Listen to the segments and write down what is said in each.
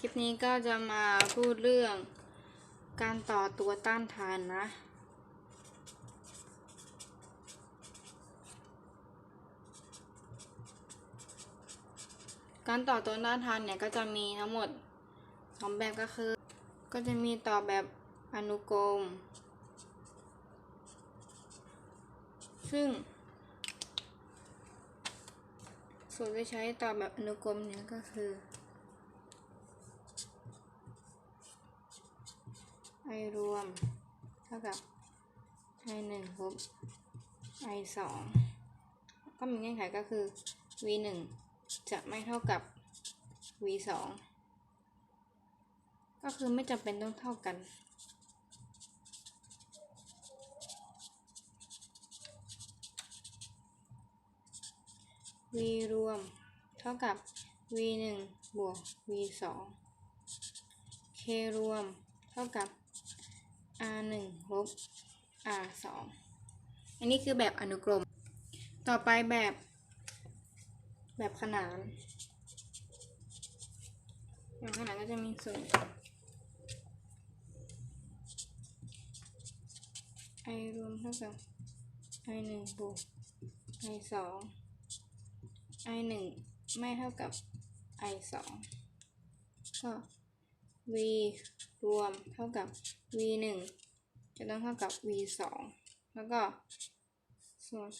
คลิปนี้ก็จะมาพูดเรื่องการต่อตัวต้านทานนะ การต่อตัวต้านทานเนี่ยก็จะมีทั้งหมดสองแบบก็คือ ก็จะมีต่อแบบอนุกรม ซึ่งสูตรที่ใช้ต่อแบบอนุกรมเนี่ยก็คือ ไอรวม เท่ากับไอหนึ่งลบไอสองก็มีเงื่อนไขก็คือ v หนึ่งจะไม่เท่ากับ v สองก็คือไม่จำเป็นต้องเท่ากัน v รวม เท่ากับ v หนึ่งบวก v สอง k รวม เท่ากับ r หนึ่งลบ r สองอันนี้คือแบบอนุกรม ต่อไปแบบ แบบขนาน แบบขนานก็จะมีส่วน i รวมเท่ากับ i หนึ่งบวก i สอง i หนึ่งไม่เท่ากับ i สองก็ v รวมเท่ากับ v หนึ่งจะต้องเท่ากับ v สองแล้วก็ส่วน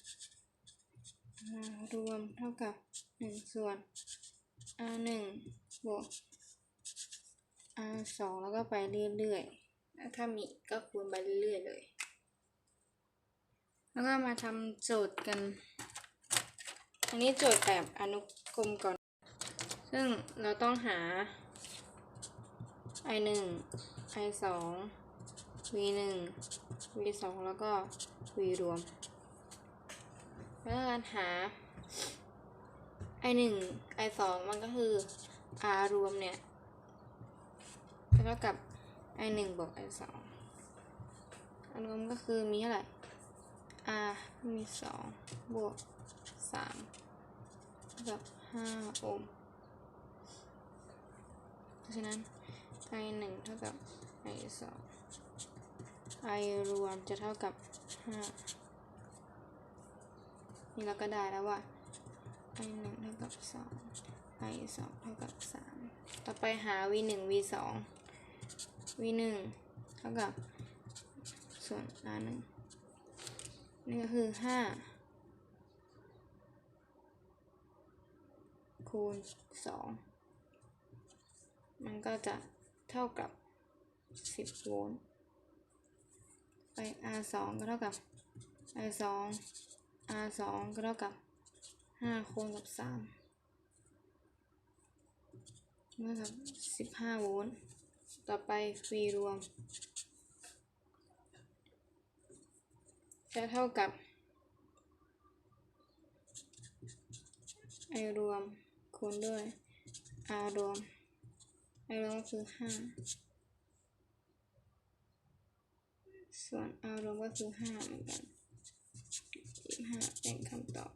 r รวมเท่ากับหนึ่งส่วน r หนึ่งบวก r สองแล้วก็ไปเรื่อยๆแล้วถ้ามีก็คูณไปเรื่อยๆเลย แล้วก็มาทำโจทย์กัน อันนี้โจทย์แบบอนุกรมก่อน ซึ่งเราต้องหา i หนึ่ง i สอง v หนึ่ง v สองแล้วก็ v รวมแล้วการหา i หนึ่ง i สองมันก็คือ r รวมเนี่ยเท่ากับ i หนึ่งบวก i สองอันรวมก็คือมีเท่าไหร่ r มีสองบวกสามกับห้าโอห์มเพราะฉะนั้น i หนึ่งเท่ากับ i สอง i รวมจะเท่ากับห้านี่เราก็ได้แล้วว่า i หนึ่งเท่ากับสอง i สองเท่ากับสามต่อไปหา v หนึ่ง v สอง v หนึ่งเท่ากับส่วน r หนึ่งนี่ก็คือห้าคูณสองมันก็จะ เท่ากับ 10 โวลต์ไป R 2ก็เท่ากับ I 2 R 2ก็เท่ากับ 5 คูณกับ3เท่ากับ 15 โวลต์ ต่อไป V รวม จะเท่ากับ I รวมคูณด้วย R รวม ไอรวมก็คือห้าส่วนอารวมก็คือห้าเหมือนกันยี่ห้าเป็นคำตอบ